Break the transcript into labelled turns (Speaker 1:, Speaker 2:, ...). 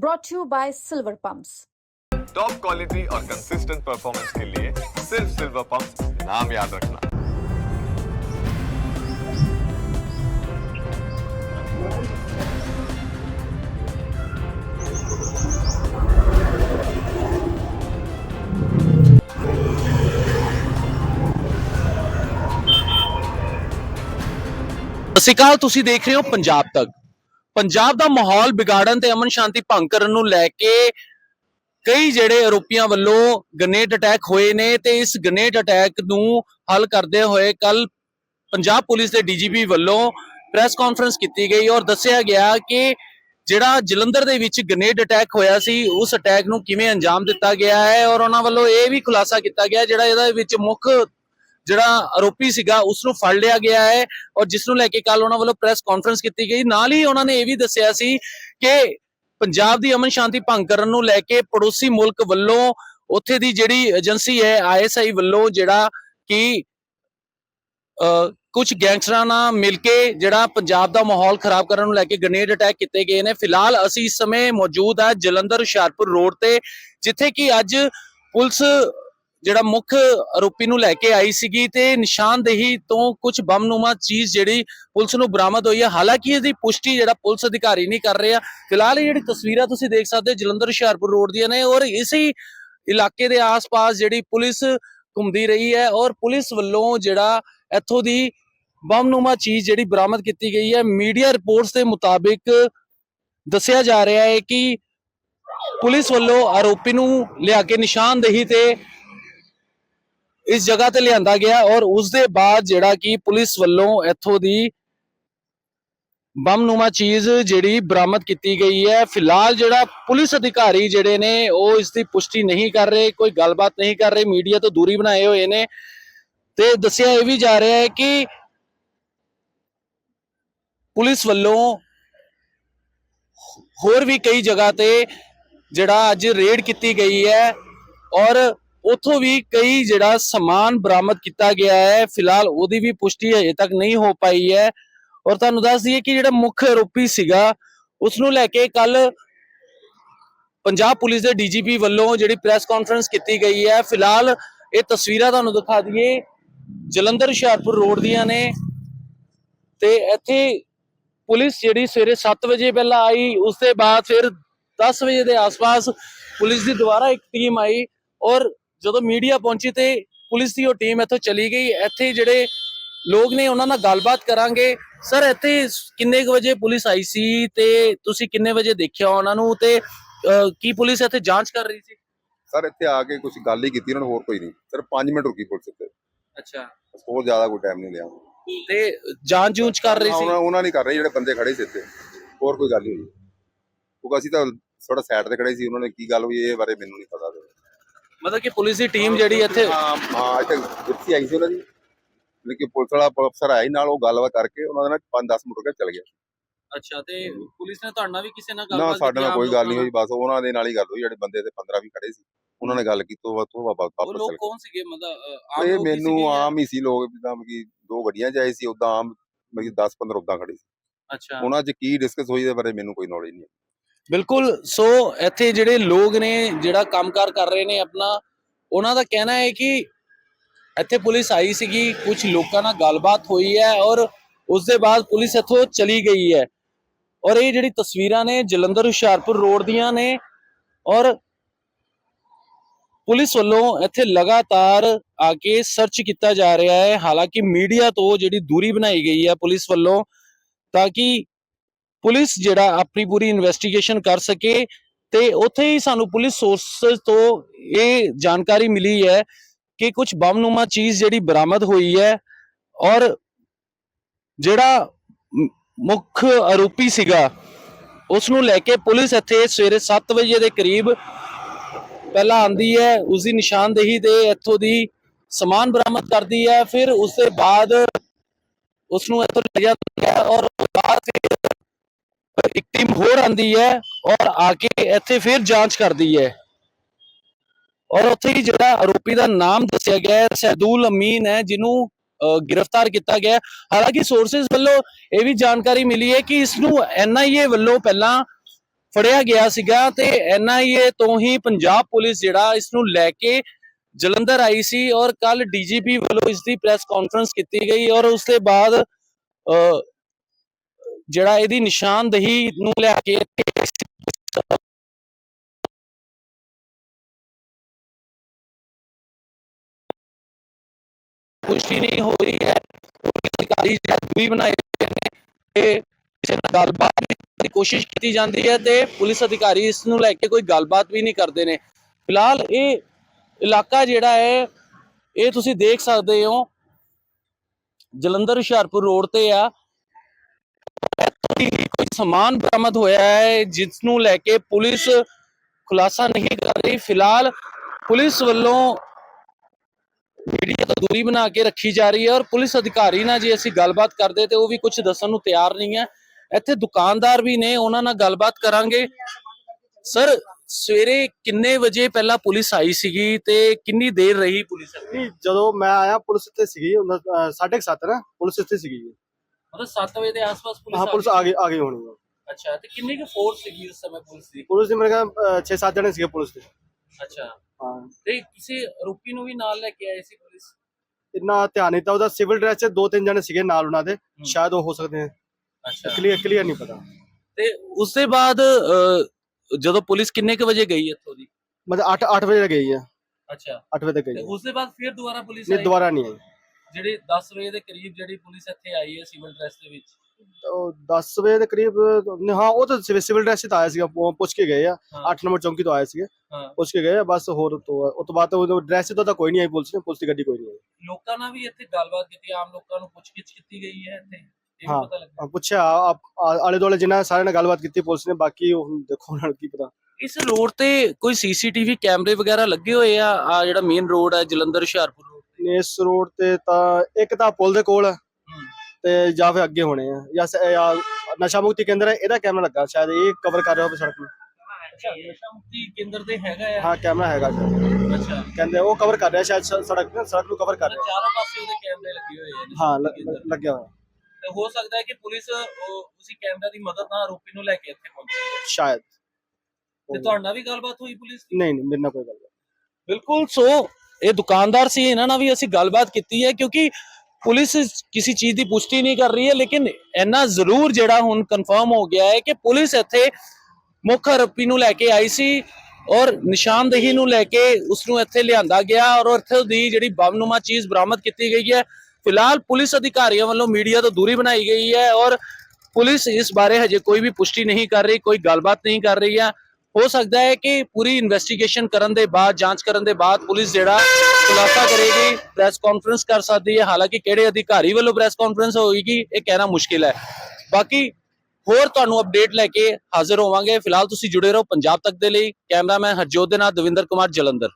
Speaker 1: brought to you by Silver Pumps.
Speaker 2: Top quality और consistent performance के लिए सिर्फ सिल्वर पंप नाम याद रखना
Speaker 3: ਸਤਿ ਸ਼੍ਰੀ ਅਕਾਲ ਤੁਸੀਂ ਦੇਖ ਰਹੇ ਹੋ ਪੰਜਾਬ ਤੱਕ ਪੰਜਾਬ ਦਾ ਮਾਹੌਲ ਵਿਗਾੜਨ ਤੇ ਅਮਨ ਸ਼ਾਂਤੀ ਭੰਗ ਕਰਨ ਨੂੰ ਲੈ ਕੇ ਕਈ ਜਿਹੜੇ ਆਰੋਪੀਆਂ ਵੱਲੋਂ ਗ੍ਰਨੇਡ ਅਟੈਕ ਹੋਏ ਨੇ ਤੇ ਇਸ ਗ੍ਰਨੇਡ ਅਟੈਕ ਨੂੰ ਹੱਲ ਕਰਦੇ ਹੋਏ ਕੱਲ ਪੰਜਾਬ ਪੁਲਿਸ ਦੇ ਡੀਜੀਪੀ ਵੱਲੋਂ ਪ੍ਰੈਸ ਕਾਨਫਰੰਸ ਕੀਤੀ ਗਈ ਔਰ ਦੱਸਿਆ ਗਿਆ ਕਿ ਜਿਹੜਾ ਜਲੰਧਰ ਦੇ ਵਿੱਚ ਗ੍ਰਨੇਡ ਅਟੈਕ ਹੋਇਆ ਸੀ, ਉਸ ਅਟੈਕ ਨੂੰ ਕਿਵੇਂ ਅੰਜਾਮ ਦਿੱਤਾ ਗਿਆ ਹੈ ਔਰ ਉਹਨਾਂ ਵੱਲੋਂ ਇਹ ਵੀ ਖੁਲਾਸਾ ਕੀਤਾ ਗਿਆ ਜਿਹੜਾ ਇਹਦੇ ਵਿੱਚ ਮੁੱਖ ਜਿਹੜਾ ਆਰੋਪੀ ਸੀਗਾ ਉਸ ਨੂੰ ਫੜ ਲਿਆ ਗਿਆ ਹੈ ਔਰ ਜਿਸ ਨੂੰ ਲੈ ਕੇ ਕੱਲ ਉਹਨਾਂ ਵੱਲੋਂ ਪ੍ਰੈਸ ਕਾਨਫਰੰਸ ਕੀਤੀ ਗਈ। ਨਾਲ ਹੀ ਉਹਨਾਂ ਨੇ ਇਹ ਵੀ ਦੱਸਿਆ ਸੀ ਕਿ ਪੰਜਾਬ ਦੀ ਅਮਨ ਸ਼ਾਂਤੀ ਭੰਗ ਕਰਨ ਨੂੰ ਲੈ ਕੇ ਪੜੋਸੀ ਮੁਲਕ ਵੱਲੋਂ ਉੱਥੇ ਦੀ ਜਿਹੜੀ ਏਜੰਸੀ ਹੈ ਆਈਐਸਆਈ ਵੱਲੋਂ ਜਿਹੜਾ ਕਿ ਕੁਝ ਗੈਂਗਸਟਰਾਂ ਨਾਲ ਮਿਲ ਕੇ ਜਿਹੜਾ ਪੰਜਾਬ ਦਾ ਮਾਹੌਲ ਖਰਾਬ ਕਰਨ ਨੂੰ ਲੈ ਕੇ ਗ੍ਰਨੇਡ ਅਟੈਕ ਕੀਤੇ ਗਏ ਨੇ। ਫਿਲਹਾਲ ਅਸੀਂ ਇਸ ਸਮੇਂ ਮੌਜੂਦ ਆ ਜਲੰਧਰ ਹੁਸ਼ਿਆਰਪੁਰ ਰੋਡ ਤੇ, ਜਿੱਥੇ ਕਿ ਅੱਜ ਪੁਲਿਸ ਜਿਹੜਾ ਮੁੱਖ ਆਰੋਪੀ ਨੂੰ ਲੈ ਕੇ ਆਈ ਸੀਗੀ ਤੇ ਨਿਸ਼ਾਨਦੇਹੀ ਤੋਂ ਕੁਝ ਬੰਮਨੁਮਾ ਚੀਜ਼ ਜਿਹੜੀ ਪੁਲਿਸ ਨੂੰ ਬਰਾਮਦ ਹੋਈ ਹੈ ਹਾਲਾਂਕਿ ਇਹਦੀ ਪੁਸ਼ਟੀ ਜਿਹੜਾ ਪੁਲਿਸ ਅਧਿਕਾਰੀ ਨਹੀਂ ਕਰ ਰਿਹਾ। ਫਿਲਹਾਲ ਇਹ ਜਿਹੜੀ ਤਸਵੀਰਾਂ ਤੁਸੀਂ ਦੇਖ ਸਕਦੇ ਹੋ ਜਲੰਧਰ ਹੁਸ਼ਿਆਰਪੁਰ ਰੋਡ ਦੀਆਂ ਨੇ ਔਰ ਇਸੇ ਇਲਾਕੇ ਦੇ ਆਸ-ਪਾਸ ਜਿਹੜੀ ਪੁਲਿਸ ਘੁੰਮਦੀ ਰਹੀ ਹੈ ਔਰ ਪੁਲਿਸ ਵੱਲੋਂ ਜਿਹੜਾ ਇੱਥੋਂ ਦੀ ਬਮਨੁਮਾ ਚੀਜ਼ ਜਿਹੜੀ ਬਰਾਮਦ ਕੀਤੀ ਗਈ ਹੈ, ਮੀਡੀਆ ਰਿਪੋਰਟਸ ਦੇ ਮੁਤਾਬਿਕ ਦੱਸਿਆ ਜਾ ਰਿਹਾ ਹੈ ਕਿ ਪੁਲਿਸ ਵੱਲੋਂ ਆਰੋਪੀ ਨੂੰ ਲਿਆ ਕੇ ਨਿਸ਼ਾਨਦੇਹੀ ਤੇ ਇਸ ਜਗ੍ਹਾ ਤੇ ਲਿਆਂਦਾ ਗਿਆ ਔਰ ਉਸ ਦੇ ਬਾਅਦ ਜਿਹੜਾ ਕਿ ਪੁਲਿਸ ਵੱਲੋਂ ਇੱਥੋਂ ਦੀ ਬੰਮਨੁਮਾ ਚੀਜ਼ ਜਿਹੜੀ ਬਰਾਮਦ ਕੀਤੀ ਗਈ ਹੈ। ਫਿਲਹਾਲ ਜਿਹੜਾ ਪੁਲਿਸ ਅਧਿਕਾਰੀ ਜਿਹੜੇ ਨੇ, ਉਹ ਇਸ ਦੀ ਪੁਸ਼ਟੀ ਨਹੀਂ ਕਰ ਰਹੇ, ਕੋਈ ਗੱਲਬਾਤ ਨਹੀਂ ਕਰ ਰਹੇ। ਮੀਡੀਆ ਤੋਂ ਦੂਰੀ ਬਣਾਏ ਹੋਏ ਨੇ। ਤੇ ਦੱਸਿਆ ਇਹ ਵੀ ਜਾ ਰਿਹਾ ਹੈ ਕਿ ਪੁਲਿਸ ਵੱਲੋਂ ਹੋਰ ਵੀ ਕਈ ਜਗ੍ਹਾ ਤੇ ਜਿਹੜਾ ਅੱਜ ਰੇਡ ਕੀਤੀ ਗਈ ਹੈ ਔਰ ਉਥੋਂ ਵੀ ਕਈ ਜਿਹੜਾ ਸਮਾਨ ਬਰਾਮਦ ਕੀਤਾ ਗਿਆ ਹੈ, ਫਿਲਹਾਲ ਉਹਦੀ ਵੀ ਪੁਸ਼ਟੀ ਅਜੇ ਤੱਕ ਨਹੀਂ ਹੋ ਪਾਈ ਹੈ। ਔਰ ਤੁਹਾਨੂੰ ਦੱਸ ਦਈਏ ਕਿ ਜਿਹੜਾ ਮੁੱਖ ਆਰੋਪੀ ਸੀਗਾ ਉਸ ਨੂੰ ਲੈ ਕੇ ਕੱਲ ਪੰਜਾਬ ਪੁਲਿਸ ਦੇ ਡੀਜੀਪੀ ਵੱਲੋਂ ਜਿਹੜੀ ਪ੍ਰੈਸ ਕਾਨਫਰੰਸ ਕੀਤੀ ਗਈ ਹੈ। ਫਿਲਹਾਲ ਇਹ ਤਸਵੀਰਾਂ ਤੁਹਾਨੂੰ ਦਿਖਾ ਦਈਏ। ਜਲੰਧਰ ਹੁਸ਼ਿਆਰਪੁਰ ਰੋਡ ਦੀਆਂ ਨੇ। ਤੇ ਇੱਥੇ ਪੁਲਿਸ ਜਿਹੜੀ ਸਵੇਰੇ 7 ਵਜੇ ਪਹਿਲਾਂ ਆਈ, ਉਸ ਤੋਂ ਬਾਅਦ ਫਿਰ 10 ਵਜੇ ਦੇ ਆਸ-ਪਾਸ ਪੁਲਿਸ ਦੀ ਦੁਬਾਰਾ ਇੱਕ ਟੀਮ ਆਈ ਔਰ ਜਦੋਂ ਮੀਡੀਆ ਪਹੁੰਚੀ ਤੇ ਪੁਲਿਸ ਦੀ ਉਹ ਟੀਮ ਇੱਥੋਂ ਚਲੀ ਗਈ। ਇੱਥੇ ਜਿਹੜੇ ਲੋਕ ਨੇ ਉਹਨਾਂ ਨਾਲ ਗੱਲਬਾਤ ਕਰਾਂਗੇ। ਸਰ ਇੱਥੇ ਕਿੰਨੇ ਕੁ ਵਜੇ ਪੁਲਿਸ ਆਈ ਸੀ ਤੇ ਤੁਸੀਂ ਕਿੰਨੇ ਵਜੇ ਦੇਖਿਆ ਉਹਨਾਂ ਨੂੰ ਤੇ ਕੀ ਪੁਲਿਸ ਇੱਥੇ ਜਾਂਚ ਕਰ ਰਹੀ ਸੀ?
Speaker 4: ਸਰ ਇੱਥੇ ਆ ਕੇ ਕੁਝ ਗੱਲ ਹੀ ਕੀਤੀ ਉਹਨਾਂ ਨੇ ਹੋਰ ਕੋਈ ਨਹੀਂ। ਸਿਰਫ 5 ਮਿੰਟ ਰੁਕੀ ਪੁਲਿਸ ਇੱਥੇ।
Speaker 3: ਅੱਛਾ।
Speaker 4: ਬਸ ਹੋਰ ਜ਼ਿਆਦਾ ਕੋਈ ਟਾਈਮ ਨਹੀਂ ਲਿਆ।
Speaker 3: ਤੇ ਜਾਂਚ ਜੂਚ ਕਰ ਰਹੀ ਸੀ?
Speaker 4: ਉਹਨਾਂ ਨਹੀਂ ਕਰ ਰਹੇ ਜਿਹੜੇ ਬੰਦੇ ਖੜੇ ਸੀ ਇੱਥੇ। ਹੋਰ ਕੋਈ ਗੱਲ ਹੀ ਹੋਈ। ਕਿਉਂਕਿ ਅਸੀਂ ਤਾਂ ਥੋੜਾ ਸਾਈਡ ਤੇ ਖੜੇ ਸੀ ਉਹਨਾਂ ਨੇ ਕੀ ਗੱਲ ਹੋਈ ਇਹ ਬਾਰੇ ਮੈਨੂੰ ਨਹੀਂ ਪਤਾ।
Speaker 3: ਮਤਲਬ ਕਿ ਪੁਲਿਸ ਦੀ ਟੀਮ ਜਿਹੜੀ ਇੱਥੇ
Speaker 4: ਹਾਂ ਹਾਂ ਇੱਥੇ ਜਿੱਥੇ ਆਈ ਸੀ ਉਹਨਾਂ ਦੀ। ਲੇਕਿਨ ਪੁਲਿਸ ਵਾਲਾ ਅਫਸਰ ਆਇਆ ਸੀ ਨਾਲ ਉਹ ਗੱਲਬਾਤ ਕਰਕੇ ਉਹਨਾਂ ਦੇ ਨਾਲ 5-10 ਮਿੰਟ ਹੋ ਕੇ ਚਲ ਗਿਆ।
Speaker 3: ਅੱਛਾ ਤੇ ਪੁਲਿਸ ਨੇ ਤੁਹਾਡੇ ਨਾਲ ਵੀ ਕਿਸੇ ਨਾਲ
Speaker 4: ਨਾ
Speaker 3: ਗੱਲਬਾਤ
Speaker 4: ਸਾਡੇ
Speaker 3: ਕੀਤੀ
Speaker 4: ਨਾਲ ਕੋਈ ਗੱਲ ਨਹੀਂ ਹੋਈ ਬਸ ਉਹਨਾਂ ਦੇ ਨਾਲ ਹੀ ਗੱਲ ਹੋਈ ਜਿਹੜੇ ਬੰਦੇ ਤੇ 15 ਵੀ ਖੜੇ ਸੀ ਉਹਨਾਂ ਨੇ ਗੱਲ ਕੀਤੀ ਉਹ ਤੋਂ ਵਾਪਸ
Speaker 3: ਉਹ
Speaker 4: ਵਾਪਸ
Speaker 3: ਲੋਕ ਕੌਣ ਸੀਗੇ? ਮਤਲਬ ਆਮ
Speaker 4: ਇਹ
Speaker 3: ਹੀ
Speaker 4: ਮੈਨੂੰ ਆਮ ਹੀ ਸੀ ਲੋਕ ਜਿੱਦਾਂ ਕਿ ਦੋ ਗੱਡੀਆਂ ਆਏ ਸੀ ਉਦਾਂ ਆਮ ਮਤਲਬ 10-15 ਉਦਾਂ ਖੜੇ ਸੀ।
Speaker 3: ਅੱਛਾ।
Speaker 4: ਉਹਨਾਂ 'ਚ ਕੀ ਡਿਸਕਸ ਹੋਈ ਦੇ ਬਾਰੇ ਮੈਨੂੰ ਕੋਈ ਨੌਲੇਜ ਨਹੀਂ ਹੈ।
Speaker 3: ਬਿਲਕੁਲ, ਸੋ ਇੱਥੇ ਜਿਹੜੇ ਲੋਕ ਨੇ, ਜਿਹੜਾ ਕੰਮਕਾਰ ਕਰ ਰਹੇ ਨੇ ਆਪਣਾ, ਉਹਨਾਂ ਦਾ ਕਹਿਣਾ ਹੈ ਕਿ ਇੱਥੇ ਪੁਲਿਸ ਆਈ ਸੀਗੀ ਕੁਝ ਲੋਕਾਂ ਨਾਲ ਗੱਲਬਾਤ ਹੋਈ ਹੈ ਔਰ ਉਸ ਦੇ ਬਾਅਦ ਪੁਲਿਸ ਇੱਥੋਂ ਚਲੀ ਗਈ ਹੈ। ਔਰ ਇਹ ਜਿਹੜੀ ਤਸਵੀਰਾਂ ਨੇ ਜਲੰਧਰ ਹੁਸ਼ਿਆਰਪੁਰ ਰੋਡ ਦੀਆਂ ਨੇ ਔਰ ਪੁਲਿਸ ਵੱਲੋਂ ਇੱਥੇ ਲਗਾਤਾਰ ਆ ਕੇ ਸਰਚ ਕੀਤਾ ਜਾ ਰਿਹਾ ਹੈ। ਹਾਲਾਂਕਿ ਮੀਡੀਆ ਤੋਂ ਜਿਹੜੀ ਦੂਰੀ ਬਣਾਈ ਗਈ ਹੈ ਪੁਲਿਸ ਵੱਲੋਂ ਤਾਂ ਕਿ ਪੁਲਿਸ ਜਿਹੜਾ ਆਪਣੀ ਪੂਰੀ ਇਨਵੈਸਟੀਗੇਸ਼ਨ ਕਰ ਸਕੇ ਤੇ ਉੱਥੇ ਹੀ ਸਾਨੂੰ ਪੁਲਿਸ ਸੋਰਸਸ ਤੋਂ ਇਹ ਜਾਣਕਾਰੀ ਮਿਲੀ ਹੈ ਕਿ ਕੁਝ ਬੰਮਨੁਮਾ ਚੀਜ਼ ਜਿਹੜੀ ਬਰਾਮਦ ਹੋਈ ਹੈ ਔਰ ਜਿਹੜਾ ਮੁੱਖ ਆਰੋਪੀ ਸੀਗਾ ਉਸ ਨੂੰ ਲੈ ਕੇ ਪੁਲਿਸ ਇੱਥੇ ਸਵੇਰੇ 7 ਵਜੇ ਦੇ ਕਰੀਬ ਪਹਿਲਾਂ ਆਂਦੀ ਹੈ ਉਸ ਦੀ ਨਿਸ਼ਾਨਦੇਹੀ ਤੇ ਇੱਥੋਂ ਦੀ ਸਮਾਨ ਬਰਾਮਦ ਕਰਦੀ ਹੈ, ਫਿਰ ਉਸ ਦੇ ਬਾਅਦ ਉਸ ਨੂੰ ਇੱਥੋਂ ਲੈ ਜਾਂਦਾ ਹੈ ਔਰ ਬਾਅਦ ਇੱਕ ਟੀਮ ਹੋਰ ਆਂਦੀ ਹੈ ਔਰ ਆ ਕੇ ਇੱਥੇ ਫਿਰ ਜਾਂਚ ਕਰਦੀ ਹੈ। ਔਰ ਉੱਥੇ ਹੀ ਜਿਹੜਾ ਆਰੋਪੀ ਦਾ ਨਾਮ ਦੱਸਿਆ ਗਿਆ ਹੈ ਸੈਦੂਲ ਅਮੀਨ ਹੈ ਜਿਹਨੂੰ ਗ੍ਰਿਫਤਾਰ ਕੀਤਾ ਗਿਆ ਹਾਲਾਂਕਿ ਸੋਰਸਸ ਵੱਲੋਂ ਇਹ ਵੀ ਜਾਣਕਾਰੀ ਮਿਲੀ ਹੈ ਕਿ ਇਸ ਨੂੰ ਐਨਆਈਏ ਵੱਲੋਂ ਪਹਿਲਾਂ ਫੜਿਆ ਗਿਆ ਸੀਗਾ ਤੇ ਐਨਆਈਏ ਤੋਂ ਹੀ ਪੰਜਾਬ ਪੁਲਿਸ ਜਿਹੜਾ ਇਸ ਨੂੰ ਲੈ ਕੇ ਜਲੰਧਰ ਆਈ ਸੀ ਔਰ ਕੱਲ ਡੀਜੀਪੀ ਵੱਲੋਂ ਇਸ ਦੀ ਪ੍ਰੈਸ ਕਾਨਫਰੰਸ ਕੀਤੀ ਗਈ ਔਰ ਉਸ ਦੇ ਬਾਅਦ ਅ, ਜਿਹੜਾ ਇਹਦੀ ਨਿਸ਼ਾਨਦਹੀ ਨੂੰ ਲੈ ਕੇ ਪੁਸ਼ਟੀ ਨਹੀਂ ਹੋ ਰਹੀ ਹੈ। ਅਧਿਕਾਰੀ ਜਿਹੜਾ ਬਣਾਏ ਨੇ ਤੇ ਕਿਸੇ ਨਾਲ ਗੱਲਬਾਤ ਦੀ ਕੋਸ਼ਿਸ਼ ਕੀਤੀ ਜਾਂਦੀ ਹੈ ਤੇ ਪੁਲਿਸ ਅਧਿਕਾਰੀ ਇਸ ਨੂੰ ਲੈ ਕੇ ਕੋਈ ਗੱਲਬਾਤ ਵੀ ਨਹੀਂ ਕਰਦੇ ਨੇ। ਫਿਲਹਾਲ ਇਹ ਇਲਾਕਾ ਜਿਹੜਾ ਹੈ, ਇਹ ਤੁਸੀਂ ਦੇਖ ਸਕਦੇ ਹੋ। ਜਲੰਧਰ ਹੁਸ਼ਿਆਰਪੁਰ ਰੋਡ ਤੇ ਆ। ਕੋਈ ਸਮਾਨ ਬਰਾਮਦ ਹੋਇਆ ਹੈ ਜਿਸ ਨੂੰ ਲੈ ਕੇ ਪੁਲਿਸ ਖੁਲਾਸਾ ਨਹੀਂ ਕਰ ਰਹੀ। ਫਿਲਹਾਲ ਪੁਲਿਸ ਵੱਲੋਂ ਮੀਡੀਆ ਤੋਂ ਦੂਰੀ ਬਣਾ ਕੇ ਰੱਖੀ ਜਾ ਰਹੀ ਹੈ ਔਰ ਪੁਲਿਸ ਅਧਿਕਾਰੀ ਨਾਲ ਜੇ ਅਸੀਂ ਗੱਲਬਾਤ ਕਰਦੇ ਤੇ ਉਹ ਵੀ ਕੁਝ ਦੱਸਣ ਨੂੰ ਤਿਆਰ ਨਹੀਂ ਹੈ। ਇੱਥੇ ਦੁਕਾਨਦਾਰ ਵੀ ਨੇ ਉਹਨਾਂ ਨਾਲ ਗੱਲਬਾਤ ਕਰਾਂਗੇ। ਸਰ ਸਵੇਰੇ ਕਿੰਨੇ ਵਜੇ ਪਹਿਲਾਂ ਪੁਲਿਸ ਆਈ ਸੀਗੀ ਤੇ ਕਿੰਨੀ ਦੇਰ ਰਹੀ ਪੁਲਿਸ?
Speaker 5: ਜਦੋਂ ਮੈਂ ਆਇਆ ਪੁਲਿਸ ਇੱਥੇ ਸੀਗੀ ਉਹਨਾਂ, ਅਹ, ਸਾਢੇ ਕੁ ਸੱਤ ਨਾ ਪੁਲਿਸ ਇੱਥੇ ਸੀਗੀ
Speaker 3: ਮਤਲਬ 7 ਵਜੇ ਦੇ ਆਸ-ਪਾਸ ਪੁਲਿਸ
Speaker 5: ਹਾਂ
Speaker 3: ਆ
Speaker 5: ਪੁਲਿਸ ਆ ਗਈ ਆ ਗਈ ਹੋਣੀ।
Speaker 3: ਅੱਛਾ ਤੇ ਕਿੰਨੀ ਕੁ ਫੋਰਸ ਸੀਗੀ ਉਸ ਸਮੇਂ ਪੁਲਿਸ ਦੀ?
Speaker 5: ਪੁਲਿਸ ਦੇ ਮੇਰੇ ਖਿਆਲ 6-7 ਜਣੇ ਸੀਗੇ ਪੁਲਿਸ ਦੇ।
Speaker 3: ਅੱਛਾ।
Speaker 5: ਹਾਂ।
Speaker 3: ਤੇ ਕਿਸੇ ਆਰੋਪੀ ਨੂੰ ਵੀ ਨਾਲ ਲੈ ਕੇ ਆਏ ਸੀ ਪੁਲਿਸ?
Speaker 5: ਇੰਨਾ ਧਿਆਨ ਨਹੀਂ ਤਾਂ ਉਹਦਾ ਸਿਵਲ ਡਰੈਸ 'ਚ ਦੋ ਤਿੰਨ ਜਣੇ ਸੀਗੇ ਨਾਲ ਉਹਨਾਂ ਦੇ ਸ਼ਾਇਦ ਉਹ ਹੋ ਸਕਦੇ ਹੈ
Speaker 3: ਅੱਛਾ।
Speaker 5: ਕਲੀਅਰ ਕਲੀਅਰ ਨਹੀਂ ਪਤਾ।
Speaker 3: ਤੇ ਉਸ ਦੇ ਬਾਅਦ ਜਦੋਂ ਪੁਲਿਸ ਕਿੰਨੇ ਕੁ ਵਜੇ ਗਈ ਇੱਥੋਂ ਦੀ?
Speaker 5: ਮਤਲਬ 8 8 ਵਜੇ ਗਈ ਹੈ
Speaker 3: ਅੱਛਾ।
Speaker 5: 8 ਵਜੇ ਤੱਕ
Speaker 3: ਤੇ
Speaker 5: ਗਈ।
Speaker 3: ਉਸ ਦੇ ਬਾਅਦ ਫਿਰ ਦੁਬਾਰਾ ਪੁਲਿਸ
Speaker 5: ਨਹੀਂ
Speaker 3: ਆਈ?
Speaker 5: ਦੁਬਾਰਾ ਨਹੀਂ ਆਈ।
Speaker 3: ਜਿਹੜੀ 10 ਵਜੇ ਦੇ ਕਰੀਬ ਜਿਹੜੀ ਪੁਲਿਸ ਇੱਥੇ ਆਈ ਹੈ ਸਿਵਲ ਡਰੈਸ ਦੇ ਵਿੱਚ?
Speaker 5: ਉਹ 10 ਵਜੇ ਦੇ ਕਰੀਬ ਹਾਂ ਉਹ ਤਾਂ ਸਿਵਲ ਸਿਵਲ ਡਰੈਸ 'ਚ ਤਾਂ ਆਇਆ ਸੀਗਾ ਉਹ ਪੁੱਛ ਕੇ ਗਏ ਆ।
Speaker 3: ਹਾਂ।
Speaker 5: 8 ਨੰਬਰ ਚੌਂਕੀ ਤੋਂ ਆਏ ਸੀਗੇ।
Speaker 3: ਹਾਂ।
Speaker 5: ਪੁੱਛ ਕੇ ਗਏ ਆ ਬਸ ਹੋਰ ਤੋਂ ਉਹ ਤੋਂ ਬਾਅਦ ਤਾਂ ਡਰੈਸ ਤੋਂ ਤਾਂ ਕੋਈ ਨਹੀਂ ਆਈ ਪੁਲਿਸ ਨੇ ਪੁਲਿਸ ਦੀ ਗੱਡੀ ਕੋਈ ਨਹੀਂ ਆਈ।
Speaker 3: ਲੋਕਾਂ ਨਾਲ ਵੀ ਇੱਥੇ ਗੱਲਬਾਤ ਕੀਤੀ ਆਮ ਲੋਕਾਂ ਨੂੰ ਪੁੱਛਗਿੱਛ ਕੀਤੀ ਗਈ ਹੈ ਇੱਥੇ? ਇਹ ਵੀ
Speaker 5: ਹਾਂ।
Speaker 3: ਪਤਾ ਲੱਗਾ
Speaker 5: ਹਾਂ, ਪੁੱਛਿਆ ਆ- ਆਲੇ ਦੁਆਲੇ ਜਿਨ੍ਹਾਂ ਸਾਰਿਆਂ ਨਾਲ ਗੱਲਬਾਤ ਕੀਤੀ ਪੁਲਿਸ ਨੇ ਬਾਕੀ ਉਹ ਹੁਣ ਦੇਖੋ ਉਹਨਾਂ ਨੂੰ ਕੀ ਪਤਾ।
Speaker 3: ਇਸ ਰੋਡ ਤੇ ਕੋਈ ਸੀਸੀਟੀਵੀ ਕੈਮਰੇ ਵਗੈਰਾ ਲੱਗੇ ਹੋਏ ਆ? ਆ ਜਿਹੜਾ ਮੇਨ ਰੋਡ ਹੈ ਜਲੰਧਰ ਹੁਸ਼ਿਆਰਪੁਰ
Speaker 5: ਇਸ ਰੋਡ ਤੇ ਤਾਂ ਇੱਕ ਤਾਂ ਪੁਲ ਦੇ ਕੋਲ ਆ ਤੇ ਜਾਂ ਫਿਰ ਅੱਗੇ ਹੋਣੇ ਆ। ਜਾਂ ਸ- ਜਾਂ ਨਸ਼ਾ ਮੁਕਤੀ ਕੇਂਦਰ ਹੈ ਇਹਦਾ ਕੈਮਰਾ ਲੱਗਾ ਸ਼ਾਇਦ ਇਹ ਕਵਰ ਕਰ ਰਿਹਾ ਹੋਵੇ ਸੜਕ ਨੂੰ।
Speaker 3: ਅੱਛਾ ਨਸ਼ਾ ਮੁਕਤੀ ਕੇਂਦਰ ਤੇ ਹੈਗਾ ਆ?
Speaker 5: ਹਾਂ ਕੈਮਰਾ ਹੈਗਾ ਸ਼ਾਇਦ।
Speaker 3: ਅੱਛਾ।
Speaker 5: ਕਹਿੰਦੇ ਉਹ ਕਵਰ ਕਰ ਰਿਹਾ ਸ਼ਾਇਦ ਸ- ਸੜਕ ਨੂੰ ਸੜਕ ਨੂੰ ਕਵਰ ਕਰ ਰਿਹਾ।
Speaker 3: ਚਾਰੋਂ ਪਾਸੇ ਉਹਦੇ ਕੈਮਰੇ ਲੱਗੇ ਹੋਏ ਆ ਨਸ਼ਾ
Speaker 5: ਹਾਂ
Speaker 3: ਮੁਕਤੀ
Speaker 5: ਲ-
Speaker 3: ਕੇਂਦਰ।
Speaker 5: ਲੱਗਿਆ ਹੋਇਆ।
Speaker 3: ਤੇ ਹੋ ਸਕਦਾ ਹੈ ਕਿ ਪੁਲਿਸ ਉਹ ਉਸੇ ਕੈਮਰਾ ਦੀ ਮਦਦ ਨਾਲ ਆਰੋਪੀ ਨੂੰ ਲੈ ਕੇ ਇੱਥੇ ਪਹੁੰਚੀ
Speaker 5: ਸ਼ਾਇਦ।
Speaker 3: ਤੇ ਤੁਹਾਡੇ ਨਾਲ ਵੀ ਗੱਲਬਾਤ ਹੋਈ ਪੁਲਿਸ ਦੀ?
Speaker 5: ਨਹੀਂ ਨਹੀਂ ਮੇਰੇ ਨਾਲ ਕੋਈ ਗੱਲ ਨਹੀਂ।
Speaker 3: ਬਿਲਕੁਲ ਸੋ ਇਹ ਦੁਕਾਨਦਾਰ ਸੀ, ਇਹਨਾਂ ਨਾਲ ਵੀ ਅਸੀਂ ਗੱਲਬਾਤ ਕੀਤੀ ਹੈ, ਕਿਉਂਕਿ ਪੁਲਿਸ ਕਿਸੇ ਚੀਜ਼ ਦੀ ਪੁਸ਼ਟੀ ਨਹੀਂ ਕਰ ਰਹੀ ਹੈ, ਲੇਕਿਨ ਇੰਨਾ ਜ਼ਰੂਰ ਜਿਹੜਾ ਹੁਣ ਕਨਫਰਮ ਹੋ ਗਿਆ ਹੈ ਕਿ ਪੁਲਿਸ ਇੱਥੇ ਮੁੱਖ ਆਰੋਪੀ ਨੂੰ ਲੈ ਕੇ ਆਈ ਸੀ ਔਰ ਨਿਸ਼ਾਨਦੇਹੀ ਨੂੰ ਲੈ ਕੇ ਉਸ ਨੂੰ ਇੱਥੇ ਲਿਆਂਦਾ ਗਿਆ ਔਰ ਇੱਥੇ ਦੀ ਜਿਹੜੀ ਬੰਬਨੁਮਾ ਚੀਜ਼ ਬਰਾਮਦ ਕੀਤੀ ਗਈ ਹੈ। ਫਿਲਹਾਲ ਪੁਲਿਸ ਅਧਿਕਾਰੀਆਂ ਵੱਲੋਂ ਮੀਡੀਆ ਤੋਂ ਦੂਰੀ ਬਣਾਈ ਗਈ ਹੈ ਔਰ ਪੁਲਿਸ ਇਸ ਬਾਰੇ ਹਜੇ ਕੋਈ ਵੀ ਪੁਸ਼ਟੀ ਨਹੀਂ ਕਰ ਰਹੀ, ਕੋਈ ਗੱਲਬਾਤ ਨਹੀਂ ਕਰ ਰਹੀ ਹੈ। ਹੋ ਸਕਦਾ ਹੈ ਕਿ ਪੂਰੀ ਇਨਵੈਸਟੀਗੇਸ਼ਨ ਕਰਨ ਦੇ ਬਾਅਦ, ਜਾਂਚ ਕਰਨ ਦੇ ਬਾਅਦ ਪੁਲਿਸ ਜਿਹੜਾ ਖੁਲਾਸਾ ਕਰੇਗੀ ਪ੍ਰੈਸ ਕਾਨਫਰੰਸ ਕਰ ਸਕਦੀ ਹੈ। ਹਾਲਾਂਕਿ ਕਿਹੜੇ ਅਧਿਕਾਰੀ ਵੱਲੋਂ ਪ੍ਰੈਸ ਕਾਨਫਰੰਸ ਹੋਏਗੀ, ਇਹ ਕਹਿਣਾ ਮੁਸ਼ਕਿਲ ਹੈ। ਬਾਕੀ ਹੋਰ ਤੁਹਾਨੂੰ ਅਪਡੇਟ ਲੈ ਕੇ ਹਾਜ਼ਰ ਹੋਵਾਂਗੇ। ਫਿਲਹਾਲ ਤੁਸੀਂ ਜੁੜੇ ਰਹੋ ਪੰਜਾਬ ਤੱਕ ਦੇ ਲਈ। ਕੈਮਰਾਮੈਨ ਹਰਜੋਤ ਦੇ ਨਾਲ ਦਵਿੰਦਰ ਕੁਮਾਰ ਜਲੰਧਰ।